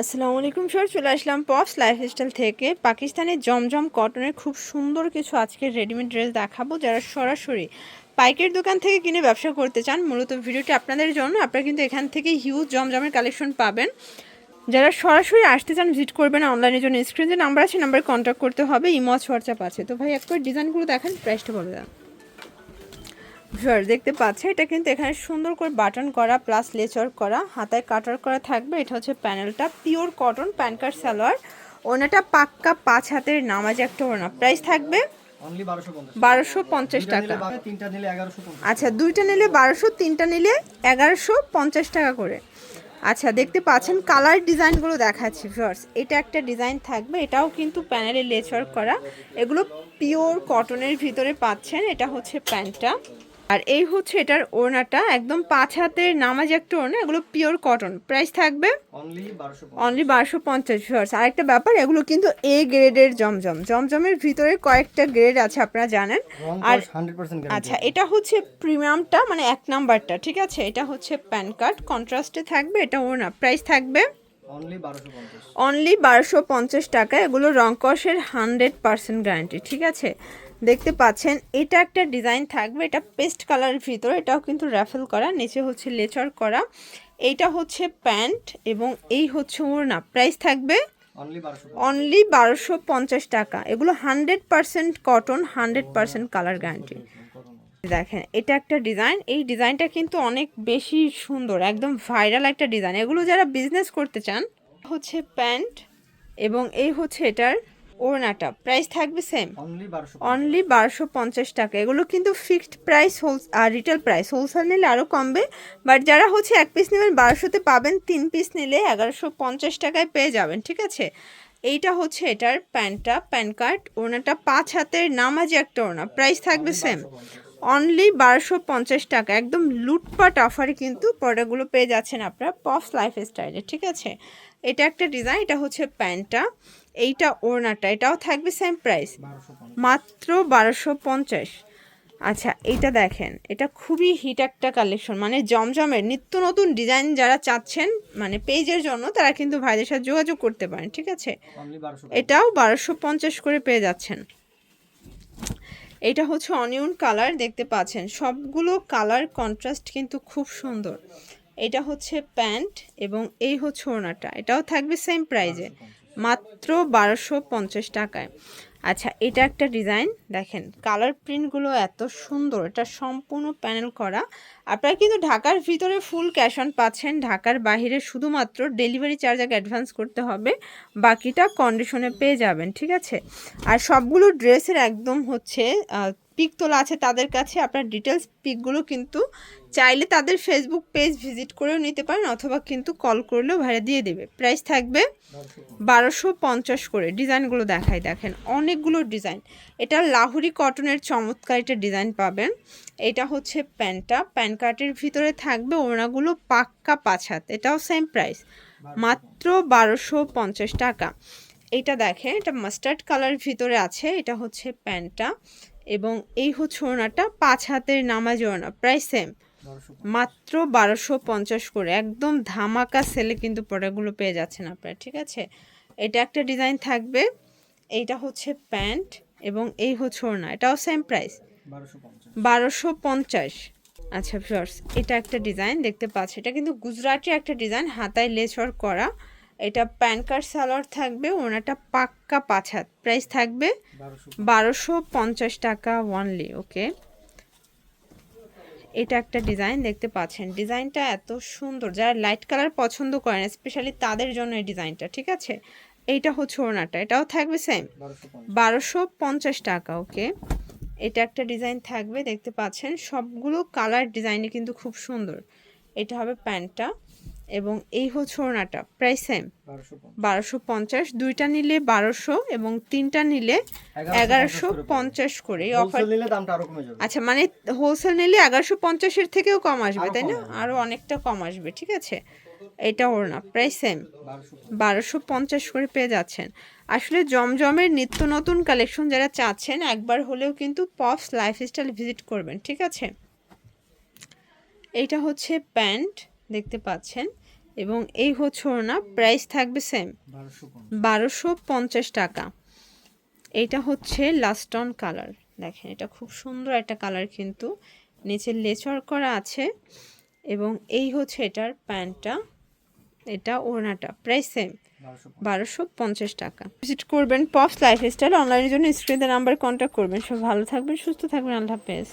আসসালামু আলাইকুম স্যার চলে আসলাম পপস লাইফস্টাইল থেকে। পাকিস্তানের জমজম কটনের খুব সুন্দর কিছু আজকের রেডিমেড ড্রেস দেখাবো। যারা সরাসরি পাইকের দোকান থেকে কিনে ব্যবসা করতে চান, মূলত ভিডিওটি আপনাদের জন্য। আপনারা কিন্তু এখান থেকে হিউজ জমজমের কালেকশন পাবেন। যারা সরাসরি আসতে চান ভিজিট করবেন অনলাইনের জন্য। স্ক্রিনে যে নাম্বার আছে নাম্বারে কন্ট্যাক্ট করতে হবে। ইমজ হোয়াটসঅ্যাপ আছে। তো ভাই, একবার ডিজাইনগুলো দেখেন প্রাইসটা বলে দেন। ভিউয়ার দেখতে পাচ্ছে। এটা কিন্তু এখানে সুন্দর করে বাটন করা প্লাস লেচার করা। হাতায় কাটার করা থাকবে। এটা হচ্ছে প্যানেলটা pure cotton pan card salwar. ওনাটা পাক্কা পাঁচ হাতের নামাজ একটা ওনা প্রাইস থাকবে বারোশো পঞ্চাশ টাকা। আচ্ছা দুইটা নিলে বারোশো তিনটা নিলে এগারোশো পঞ্চাশ টাকা করে। আচ্ছা দেখতে পাচ্ছেন কালার ডিজাইনগুলো দেখাচ্ছি ভিউয়ার্স এটা একটা ডিজাইন থাকবে। এটাও কিন্তু প্যানেলে লেচার করা। এগুলো পিওর কটনের ভিতরে পাচ্ছেন। এটা হচ্ছে প্যান্টটা আর এই হচ্ছে এটার ওড়নাটা। একদম পাঁচ হাতের নামাজ একটা ওড়না এগুলো পিওর কটন প্রাইস থাকবে অনলি বারোশো পঞ্চাশ। ভিউয়ার্স আরেকটা ব্যাপার এগুলো কিন্তু এ গ্রেডের জমজম। জমজমের ভিতরে কয়েকটা গ্রেড আছে আপনারা জানেন। আর আচ্ছা এটা হচ্ছে প্রিমিয়ামটা মানে এক নাম্বারটা ঠিক আছে? এটা হচ্ছে প্যান কার্ড কন্ট্রাস্টে থাকবে এটা ওনা প্রাইস থাকবে অনলি বারোশো পঞ্চাশ। টাকা এগুলো রংকসের হান্ড্রেড পার্সেন্ট গ্যারান্টি ঠিক আছে? দেখতে পাচ্ছেন এটা একটা ডিজাইন থাকবে এটা পেস্ট কালারের ভিতরে এটাও কিন্তু র্যাফেল করা নিচে হচ্ছে লেচার করা। এইটা হচ্ছে প্যান্ট এবং এই হচ্ছে ওড়না প্রাইস থাকবে অনলি বারোশো পঞ্চাশ। টাকা এগুলো hundred percent cotton hundred percent colour guarantee দেখেন এটা একটা ডিজাইন এই ডিজাইনটা কিন্তু অনেক বেশি সুন্দর একদম ভাইরাল একটা ডিজাইন এগুলো যারা বিজনেস করতে চান হচ্ছে প্যান্ট এবং এই হচ্ছে এটার ওড়নাটা। প্রাইস থাকবে সেম অনলি বারোশো পঞ্চাশ। টাকা। এগুলো কিন্তু ফিক্সড প্রাইস হোল আর রিটেল প্রাইস হোলসেল নিলে আরও কমবে বাট যারা হচ্ছে এক পিস নেবেন বারোশোতে পাবেন তিন পিস নিলে এগারোশো পঞ্চাশ টাকায় পেয়ে যাবেন ঠিক আছে? এইটা হচ্ছে এটার প্যান্টটা প্যান কার্ড ওনাটা পাঁচ হাতের নামাজি একটা ওনা প্রাইস থাকবে সেম অনলি বারোশো পঞ্চাশ টাকা। একদম লুটপাট অফারে কিন্তু প্রোডাক্টগুলো পেয়ে যাচ্ছেন আপনারা পপস লাইফ স্টাইলে ঠিক আছে? এটা একটা ডিজাইন এটা হচ্ছে প্যান্টটা এইটা ওড়নাটা এটাও থাকবে সেম প্রাইস মাত্র বারোশো পঞ্চাশ। আচ্ছা এইটা দেখেন এটা খুবই হিট একটা কালেকশন মানে জমজমের নিত্য নতুন ডিজাইন যারা চাচ্ছেন মানে পেজের জন্য তারা কিন্তু ভাইদের সাথে যোগাযোগ করতে পারেন ঠিক আছে? এটাও বারোশো পঞ্চাশ করে পেয়ে যাচ্ছেন। এটা হচ্ছে অনিয়ন কালার, দেখতে পাচ্ছেন। সবগুলো কালার কন্ট্রাস্ট কিন্তু খুব সুন্দর। এটা হচ্ছে প্যান্ট এবং এই হচ্ছে ওনাটা এটাও থাকবে সেম প্রাইজে মাত্র বারোশো পঞ্চাশ টাকায়। আচ্ছা এটা একটা ডিজাইন দেখেন। কালার প্রিন্টগুলো এত সুন্দর, এটা সম্পূর্ণ প্যানেল করা। আপনারা কিন্তু ঢাকার ভিতরে ফুল ক্যাশ অন পাচ্ছেন। ঢাকার বাইরে শুধুমাত্র ডেলিভারি চার্জ আগে অ্যাডভান্স করতে হবে। বাকিটা কন্ডিশনে পেয়ে যাবেন, ঠিক আছে? আর সবগুলো ড্রেসের একদম হচ্ছে পিক তোলা আছে তাদের কাছে। আপনার ডিটেলস পিকগুলো কিন্তু চাইলে তাদের ফেসবুক পেজ ভিজিট করেও নিতে পারেন অথবা কিন্তু কল করলেও ভাড়া দিয়ে দেবে। প্রাইস থাকবে বারোশো পঞ্চাশ করে। ডিজাইনগুলো দেখায় দেখেন। অনেকগুলো ডিজাইন এটা লাহুরি কটনের চমৎকার একটা ডিজাইন পাবেন। এটা হচ্ছে প্যান্টটা। প্যান কার্টের ভিতরে থাকবে ওড়নাগুলো পাক্কা পাঁচ হাত। এটাও সেম প্রাইস মাত্র বারোশো পঞ্চাশ টাকা। এটা দেখেন এটা মাস্টার্ড কালার ভিতরে আছে। এটা হচ্ছে প্যান্টটা। এবং এই হচ্ছে ওড়নাটা পাঁচ হাতের নামাজ ওড়না। প্রায় সেম মাত্র বারোশো পঞ্চাশ করে। একদম ধামাকা সেলে কিন্তু প্রোডাক্টগুলো পেয়ে যাচ্ছেন আপনারা ঠিক আছে? এটা একটা ডিজাইন থাকবে। এইটা হচ্ছে প্যান্ট। এবং এই হচ্ছে ওড়না। এটাও সেম প্রাইস বারোশো পঞ্চাশ। আচ্ছা ফিওর্স এটা একটা ডিজাইন দেখতে পাচ্ছি। এটা কিন্তু গুজরাটি একটা ডিজাইন হাতায় লেচর করা। এটা প্যান কার্ড সালোয়ার থাকবে ওনাটা পাক্কা পাঁচ হাত। প্রাইস থাকবে বারোশো পঞ্চাশ টাকা ওয়ানলি ওকে এটা একটা ডিজাইন দেখতে পাচ্ছেন। ডিজাইনটা এত সুন্দর। যারা লাইট কালার পছন্দ করেন স্পেশালি তাদের জন্য এই ডিজাইনটা ঠিক আছে? এইটা হচ্ছে ওড়নাটা, এটাও থাকবে সেম বারোশো পঞ্চাশ টাকা ওকে এটা একটা ডিজাইন থাকবে, দেখতে পাচ্ছেন। সবগুলো কালার ডিজাইনে কিন্তু খুব সুন্দর। এটা হবে প্যান্টটা। এবং এই হচ্ছে ওড়নাটা। প্রাইস সেম বারোশো পঞ্চাশ। দুইটা নিলে বারোশো এবং তিনটা নিলে এগারোশো পঞ্চাশ করে অফার নিলে দামটা আরও কমে যাবে। আচ্ছা মানে হোলসেল নিলে এগারোশো পঞ্চাশের থেকেও কম আসবে তাই না? আরও অনেকটা কম আসবে ঠিক আছে? এটা ওড়না প্রাইস সেম বারোশো পঞ্চাশ। করে পেয়ে যাচ্ছেন। আসলে জমজমের নিত্য নতুন কালেকশন যারা চাচ্ছেন একবার হলেও কিন্তু পপস লাইফস্টাইল ভিজিট করবেন ঠিক আছে? এইটা হচ্ছে প্যান্ট। দেখতে পাচ্ছেন। এবং এই হচ্ছে ওড়না প্রাইস থাকবে সেম বারোশো পঞ্চাশ। টাকা। এটা হচ্ছে লাস্টন কালার দেখেন এটা খুব সুন্দর একটা কালার কিন্তু। নিচে লেচর করা আছে। এবং এই হচ্ছে এটার প্যান্টটা। এটা ওড়নাটা প্রাইস সেম বারোশো বারোশো পঞ্চাশ টাকা। ভিজিট করবেন পপস লাইফস্টাইল অনলাইনের জন্য। স্ক্রিনের নাম্বার কন্ট্যাক্ট করবেন। সব ভালো থাকবেন সুস্থ থাকবেন। আল্লাহ হাফেজ।